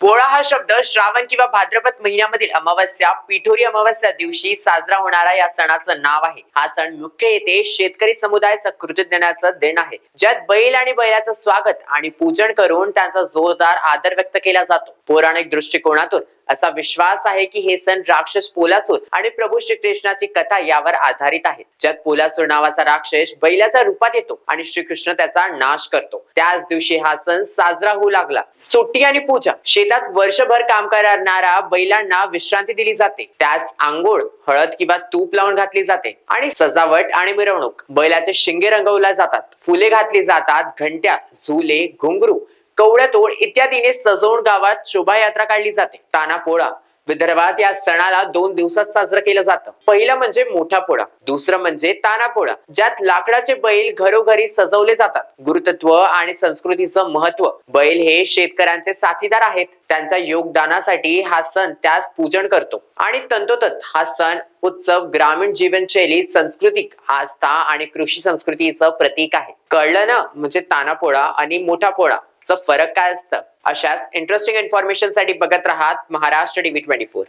पोळा हा शब्द श्रावण किंवा भाद्रपद महिन्यामधील अमावस्या पिठोरी अमावस्या दिवशी साजरा होणारा या सणाचं नाव आहे. हा सण मुख्य येथे शेतकरी समुदायाचं कृतज्ञाचं देण आहे. ज्यात बैल आणि बैलाचं स्वागत आणि पूजन करून त्यांचा जोरदार आदर व्यक्त केला जातो. पौराणिक दृष्टिकोनातून असा विश्वास आहे की हे सण राक्षस पोलासूर आणि प्रभू श्रीकृष्णाची कथा यावर आधारित आहे ज्यात पोलासूर नावाचा राक्षस बैलाच्या रूपात येतो आणि श्रीकृष्ण त्याचा नाश करतो. त्याच दिवशी हा सण साजरा होऊ लागला. सुट्टी आणि पूजा. शेतात वर्षभर काम करणाऱ्या बैलांना विश्रांती दिली जाते. त्याच आंघोळ हळद किंवा तूप लावून घातली जाते आणि सजावट आणि मिरवणूक. बैलाचे शिंगे रंगवल्या जातात. फुले घातली जातात. घंट्या झुले घुंगरू कवड्यातोड इत्यादीने सजवून गावात शोभायात्रा काढली जाते. ताना पोळा. विदर्भात या सणाला दोन दिवसात साजरं केलं जातं. पहिलं म्हणजे मोठा पोळा. दुसरं म्हणजे ताना पोळा. ज्यात लाकडाचे बैल घरोघरी सजवले जातात. गुरुतत्व आणि संस्कृतीचं महत्त्व बैल हे शेतकऱ्यांचे साथीदार आहेत. त्यांच्या योगदानासाठी हा सण त्यास पूजन करतो. आणि तंतोतत हा सण उत्सव ग्रामीण जीवनशैली सांस्कृतिक आस्था आणि कृषी संस्कृतीचं प्रतीक आहे. कळलं ना? म्हणजे ताना पोळा आणि मोठा पोळा. चा फरक काय असतं? अशाच इंटरेस्टिंग इन्फॉर्मेशनसाठी बघत राहात महाराष्ट्र टीव्ही ट्वेंटी फोर